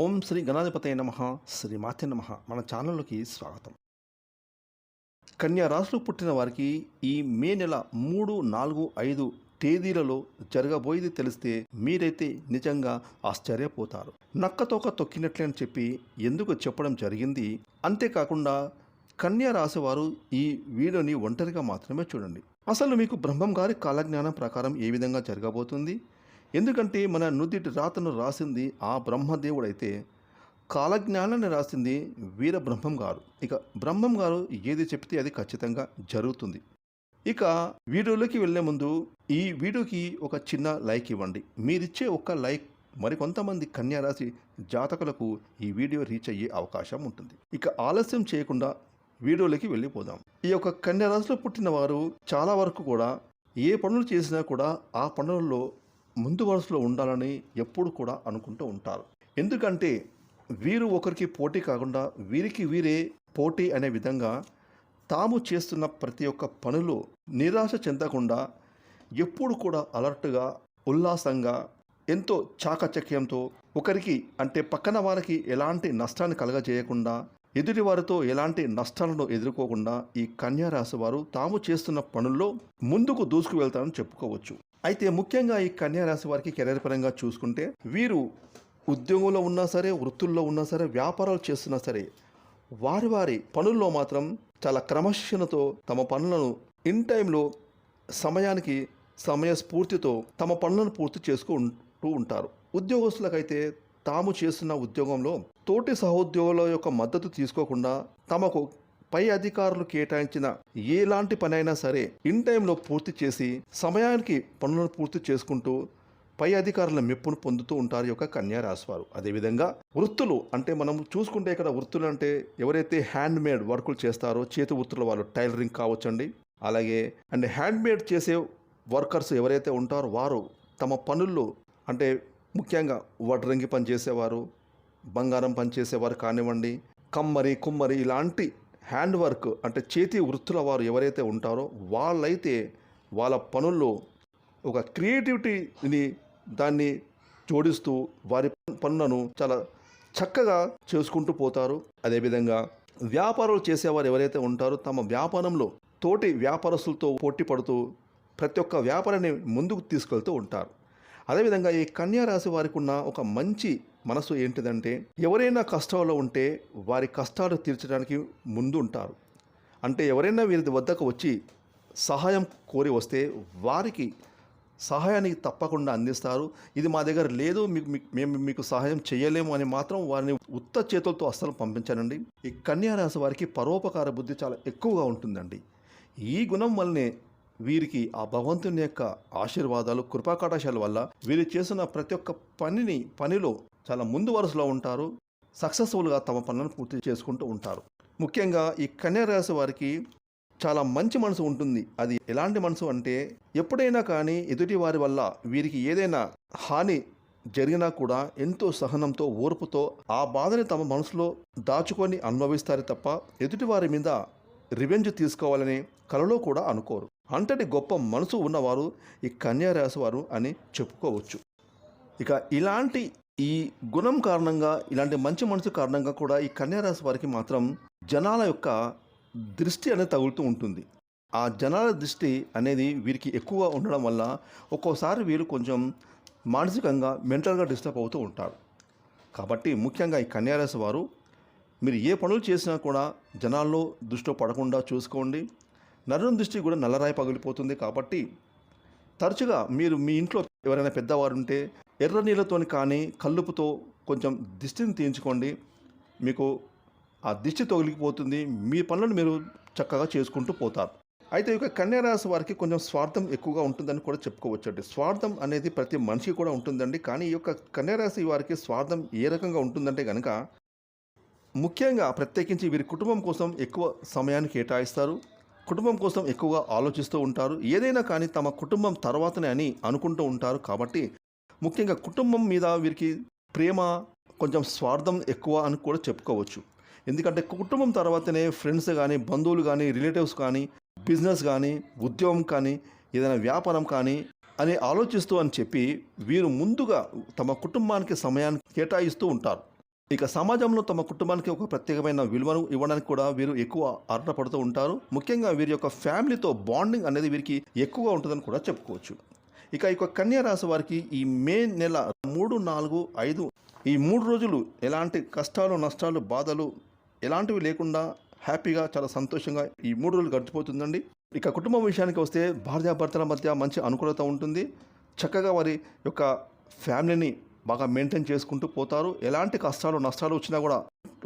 ఓం శ్రీ గణాధిపతయ నమ శ్రీ మాతే నమ. మన ఛానల్లోకి స్వాగతం. కన్యా రాశులు పుట్టిన వారికి ఈ మే నెల మూడు నాలుగు ఐదు తేదీలలో జరగబోయేది తెలిస్తే మీరైతే నిజంగా ఆశ్చర్యపోతారు. నక్కతోక తొక్కినట్లే అని చెప్పి ఎందుకు చెప్పడం జరిగింది? అంతేకాకుండా కన్యా రాశి వారు ఈ వీడియోని ఒంటరిగా మాత్రమే చూడండి. అసలు మీకు బ్రహ్మం గారి కాలజ్ఞానం ప్రకారం ఏ విధంగా జరగబోతుంది? ఎందుకంటే మన నుదిటి రాతను రాసింది ఆ బ్రహ్మదేవుడైతే కాలజ్ఞానాన్ని రాసింది వీర బ్రహ్మం గారు. ఇక బ్రహ్మం గారు ఏది చెప్తే అది ఖచ్చితంగా జరుగుతుంది. ఇక వీడియోలోకి వెళ్ళే ముందు ఈ వీడియోకి ఒక చిన్న లైక్ ఇవ్వండి. మీరిచ్చే ఒక్క లైక్ మరికొంతమంది కన్యారాశి జాతకులకు ఈ వీడియో రీచ్ అయ్యే అవకాశం ఉంటుంది. ఇక ఆలస్యం చేయకుండా వీడియోలోకి వెళ్ళిపోదాం. ఈ యొక్క కన్యా రాశిలో పుట్టిన వారు చాలా వరకు కూడా ఏ పనులు చేసినా కూడా ఆ పనులలో ముందు వరుసలో ఉండాలని ఎప్పుడు కూడా అనుకుంటూ ఉంటారు. ఎందుకంటే వీరు ఒకరికి పోటీ కాకుండా వీరికి వీరే పోటీ అనే విధంగా తాము చేస్తున్న ప్రతి ఒక్క పనులు నిరాశ చెందకుండా ఎప్పుడు కూడా అలర్ట్గా ఉల్లాసంగా ఎంతో చాకచక్యంతో ఒకరికి అంటే పక్కన వారికి ఎలాంటి నష్టాన్ని కలగజేయకుండా ఎదుటి వారితో ఎలాంటి నష్టాలను ఎదుర్కోకుండా ఈ కన్యా రాశి వారు తాము చేస్తున్న పనుల్లో ముందుకు దూసుకు వెళ్తారని చెప్పుకోవచ్చు. అయితే ముఖ్యంగా ఈ కన్యారాశి వారికి కెరీర్ పరంగా చూసుకుంటే వీరు ఉద్యోగంలో ఉన్నా సరే వృత్తుల్లో ఉన్నా సరే వ్యాపారాలు చేస్తున్నా సరే వారి వారి పనుల్లో మాత్రం చాలా క్రమశిక్షణతో తమ పనులను ఇన్ టైంలో సమయానికి సమయస్ఫూర్తితో తమ పనులను పూర్తి చేసుకుంటూ ఉంటారు. ఉద్యోగస్తులకైతే తాము చేస్తున్న ఉద్యోగంలో తోటి సహోద్యోగుల యొక్క మద్దతు తీసుకోకుండా తమకు పై అధికారులు కేటాయించిన ఎలాంటి పని అయినా సరే ఇన్ టైంలో పూర్తి చేసి సమయానికి పనులను పూర్తి చేసుకుంటూ పై అధికారుల మెప్పును పొందుతూ ఉంటారు యొక్క కన్యా రాశివారు అదేవిధంగా వృత్తులు అంటే మనం చూసుకుంటే ఇక్కడ వృత్తులు అంటే ఎవరైతే హ్యాండ్ మేడ్ వర్కులు చేస్తారో చేతి వృత్తుల వాళ్ళు టైలరింగ్ కావచ్చండి. అలాగే అండ్ హ్యాండ్ మేడ్ చేసే వర్కర్స్ ఎవరైతే ఉంటారో వారు తమ పనుల్లో అంటే ముఖ్యంగా వడ్రంగి పని చేసేవారు బంగారం పనిచేసేవారు కానివ్వండి కమ్మరి కుమ్మరి ఇలాంటి హ్యాండ్ వర్క్ అంటే చేతి వృత్తుల వారు ఎవరైతే ఉంటారో వాళ్ళైతే వాళ్ళ పనుల్లో ఒక క్రియేటివిటీని దాన్ని జోడిస్తూ వారి పనులను చాలా చక్కగా చేసుకుంటూ పోతారు. అదేవిధంగా వ్యాపారాలు చేసేవారు ఎవరైతే ఉంటారో తమ వ్యాపారంలో తోటి వ్యాపారస్తులతో పోటీ పడుతూ ప్రతి ఒక్క వ్యాపారాన్ని ముందుకు తీసుకెళ్తూ ఉంటారు. అదేవిధంగా ఈ కన్యా రాశి వారికి ఉన్న ఒక మంచి మనసు ఏంటిదంటే ఎవరైనా కష్టాల్లో ఉంటే వారి కష్టాలు తీర్చడానికి ముందు ఉంటారు అంటే ఎవరైనా వీరి వద్దకు వచ్చి సహాయం కోరి వస్తే వారికి సహాయానికి తప్పకుండా అందిస్తారు. ఇది మా దగ్గర లేదు మీకు మీకు- మేము మీకు సహాయం చేయలేము అని మాత్రం వారిని ఉత్త చేతులతో అస్సలు పంపించానండి. ఈ కన్యారాశి వారికి పరోపకార బుద్ధి చాలా ఎక్కువగా ఉంటుందండి. ఈ గుణం వల్లనే వీరికి ఆ భగవంతుని యొక్క ఆశీర్వాదాలు కృపాకటాశాల వల్ల వీరు చేసిన ప్రతి ఒక్క పనిని పనిలో చాలా ముందు వరుసలో ఉంటారు. సక్సెస్ఫుల్గా తమ పనులను పూర్తి చేసుకుంటూ ఉంటారు. ముఖ్యంగా ఈ కన్యా రాశి వారికి చాలా మంచి మనసు ఉంటుంది. అది ఎలాంటి మనసు అంటే ఎప్పుడైనా కానీ ఎదుటి వారి వల్ల వీరికి ఏదైనా హాని జరిగినా కూడా ఎంతో సహనంతో ఓర్పుతో ఆ బాధని తమ మనసులో దాచుకొని అనుభవిస్తారు తప్ప ఎదుటి వారి మీద రివెంజ్ తీసుకోవాలని కలలో కూడా అనుకోరు. అంతటి గొప్ప మనసు ఉన్నవారు ఈ కన్యారాశి వారు అని చెప్పుకోవచ్చు. ఇక ఇలాంటి ఈ గుణం కారణంగా ఇలాంటి మంచి మనసు కారణంగా కూడా ఈ కన్యారాశి వారికి మాత్రం జనాల యొక్క దృష్టి అనేది తగులుతూ ఉంటుంది. ఆ జనాల దృష్టి అనేది వీరికి ఎక్కువ ఉండడం వల్ల ఒక్కోసారి వీరు కొంచెం మానసికంగా మెంటల్గా డిస్టర్బ్ అవుతూ ఉంటారు. కాబట్టి ముఖ్యంగా ఈ కన్యారాశి వారు మీరు ఏ పనులు చేసినా కూడా జనాల్లో దృష్టిలో పడకుండా చూసుకోండి. నరుని దృష్టి కూడా నల్లరాయి పగిలిపోతుంది కాబట్టి తరచుగా మీరు మీ ఇంట్లో ఎవరైనా పెద్దవారు ఉంటే ఎర్ర నీళ్ళతోని కానీ కల్లుపుతో కొంచెం దిష్టిని తీయించుకోండి. మీకు ఆ దిష్టి తొలగిపోతుంది. మీ పనులను మీరు చక్కగా చేసుకుంటూ పోతారు. అయితే ఇక కన్యా రాశి వారికి కొంచెం స్వార్థం ఎక్కువగా ఉంటుందని కూడా చెప్పుకోవచ్చండి. స్వార్థం అనేది ప్రతి మనిషికి కూడా ఉంటుందండి. కానీ ఈ యొక్క కన్యా రాశి వారికి స్వార్థం ఏ రకంగా ఉంటుందంటే కనుక ముఖ్యంగా ప్రత్యేకించి వీరి కుటుంబం కోసం ఎక్కువ సమయాన్ని కేటాయిస్తారు. కుటుంబం కోసం ఎక్కువగా ఆలోచిస్తూ ఉంటారు. ఏదైనా కానీ తమ కుటుంబం తర్వాతనే అని అనుకుంటూ ఉంటారు. కాబట్టి ముఖ్యంగా కుటుంబం మీద వీరికి ప్రేమ కొంచెం స్వార్థం ఎక్కువ అని కూడా చెప్పుకోవచ్చు. ఎందుకంటే కుటుంబం తర్వాతనే ఫ్రెండ్స్ కానీ బంధువులు కానీ రిలేటివ్స్ కానీ బిజినెస్ కానీ ఉద్యోగం కానీ ఏదైనా వ్యాపారం కానీ అని ఆలోచిస్తూ అని చెప్పి వీరు ముందుగా తమ కుటుంబానికి సమయాన్ని కేటాయిస్తూ ఉంటారు. ఇక సమాజంలో తమ కుటుంబానికి ఒక ప్రత్యేకమైన విలువను ఇవ్వడానికి కూడా వీరు ఎక్కువ అర్హపడుతూ ఉంటారు. ముఖ్యంగా వీరి యొక్క ఫ్యామిలీతో బాండింగ్ అనేది వీరికి ఎక్కువగా ఉంటుందని కూడా చెప్పుకోవచ్చు. ఇక ఇక కన్యా రాశి వారికి ఈ మే నెల మూడు నాలుగు ఐదు ఈ మూడు రోజులు ఎలాంటి కష్టాలు నష్టాలు బాధలు ఎలాంటివి లేకుండా హ్యాపీగా చాలా సంతోషంగా ఈ మూడు రోజులు గడిచిపోతుందండి. ఇక కుటుంబం విషయానికి వస్తే భార్యాభర్తల మధ్య మంచి అనుకూలత ఉంటుంది. చక్కగా వారి యొక్క ఫ్యామిలీని బాగా మెయింటైన్ చేసుకుంటూ పోతారు. ఎలాంటి కష్టాలు నష్టాలు వచ్చినా కూడా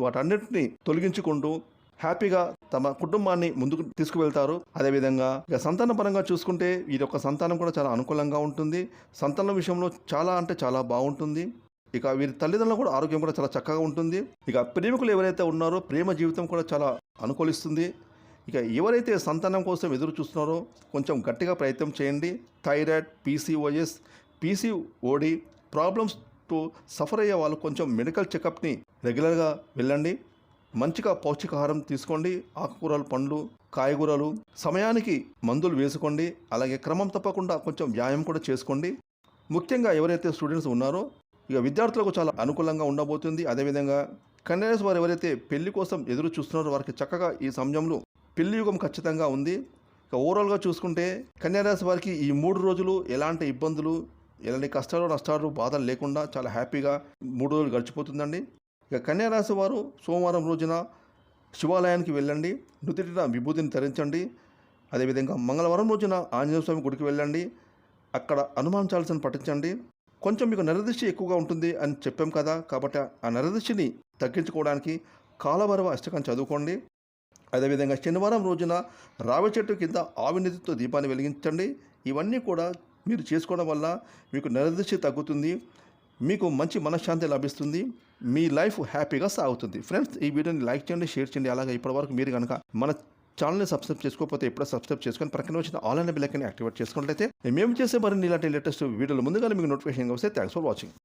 వాటన్నిటిని తొలగించుకుంటూ హ్యాపీగా తమ కుటుంబాన్ని ముందుకు తీసుకువెళ్తారు. అదేవిధంగా ఇక సంతాన పరంగా చూసుకుంటే వీరి యొక్క సంతానం కూడా చాలా అనుకూలంగా ఉంటుంది. సంతానం విషయంలో చాలా అంటే చాలా బాగుంటుంది. ఇక వీరి తల్లిదండ్రులు కూడా ఆరోగ్యం కూడా చాలా చక్కగా ఉంటుంది. ఇక ప్రేమికులు ఎవరైతే ఉన్నారో ప్రేమ జీవితం కూడా చాలా అనుకూలిస్తుంది. ఇక ఎవరైతే సంతానం కోసం ఎదురు చూస్తున్నారో కొంచెం గట్టిగా ప్రయత్నం చేయండి. Thyroid PCOS PCOD to suffer అయ్యే వాళ్ళు కొంచెం మెడికల్ చెకప్ని రెగ్యులర్గా వెళ్ళండి. మంచిగా పౌష్టికాహారం తీసుకోండి. ఆకుకూరలు పండ్లు కాయగూరలు సమయానికి మందులు వేసుకోండి. అలాగే క్రమం తప్పకుండా కొంచెం వ్యాయామం కూడా చేసుకోండి. ముఖ్యంగా ఎవరైతే స్టూడెంట్స్ ఉన్నారో ఇక విద్యార్థులకు చాలా అనుకూలంగా ఉండబోతుంది. అదేవిధంగా కన్యాస్ వారు ఎవరైతే పెళ్ళి కోసం ఎదురు చూస్తున్నారో వారికి చక్కగా ఈ సమయంలో పెళ్ళి యుగం ఖచ్చితంగా ఉంది. ఇక ఓవరాల్గా చూసుకుంటే కన్యారాశి వారికి ఈ మూడు రోజులు ఎలాంటి ఇబ్బందులు ఎలాంటి కష్టాలు నష్టాలు బాధలు లేకుండా చాలా హ్యాపీగా మూడు రోజులు గడిచిపోతుందండి. ఇక కన్యారాశి వారు సోమవారం రోజున శివాలయానికి వెళ్ళండి. నుదుటిన విభూతిని ధరించండి. అదేవిధంగా మంగళవారం రోజున ఆంజనేయ స్వామి గుడికి వెళ్ళండి. అక్కడ అనుమానించాల్సిన పఠించండి. కొంచెం మీకు నరదృష్టి ఎక్కువగా ఉంటుంది అని చెప్పాం కదా కాబట్టి ఆ నరదృష్టిని తగ్గించుకోవడానికి కాలభైరవ అష్టకం చదువుకోండి. అదేవిధంగా శనివారం రోజున రావి చెట్టు కింద ఆవినతితో దీపాన్ని వెలిగించండి. ఇవన్నీ కూడా మీరు చేసుకోవడం వల్ల మీకు నరదృష్టి తగ్గుతుంది మీకు మంచి మనశ్శాంతి లభిస్తుంది మీ లైఫ్ హ్యాపీగా సాగుతుంది. ఫ్రెండ్స్ ఈ వీడియోని లైక్ చేయండి షేర్ చేయండి. అలాగే ఇప్పటివరకు మీరు కనుక మన ఛానల్ని సబ్స్క్రైబ్ చేసుకోకపోతే ఎప్పుడో సబ్స్క్రైబ్ చేసుకొని ప్రక్కన వచ్చిన ఆన్లైన్ బిల్లకని యాక్టివేట్ చేసుకున్నట్లయితే మేము చేసే మరిన్ని ఇలాంటి లేటెస్ట్ వీడియోలు ముందుగానే మీకు నోటిఫికేషన్ వస్తే థ్యాంక్స్ ఫర్ వాచింగ్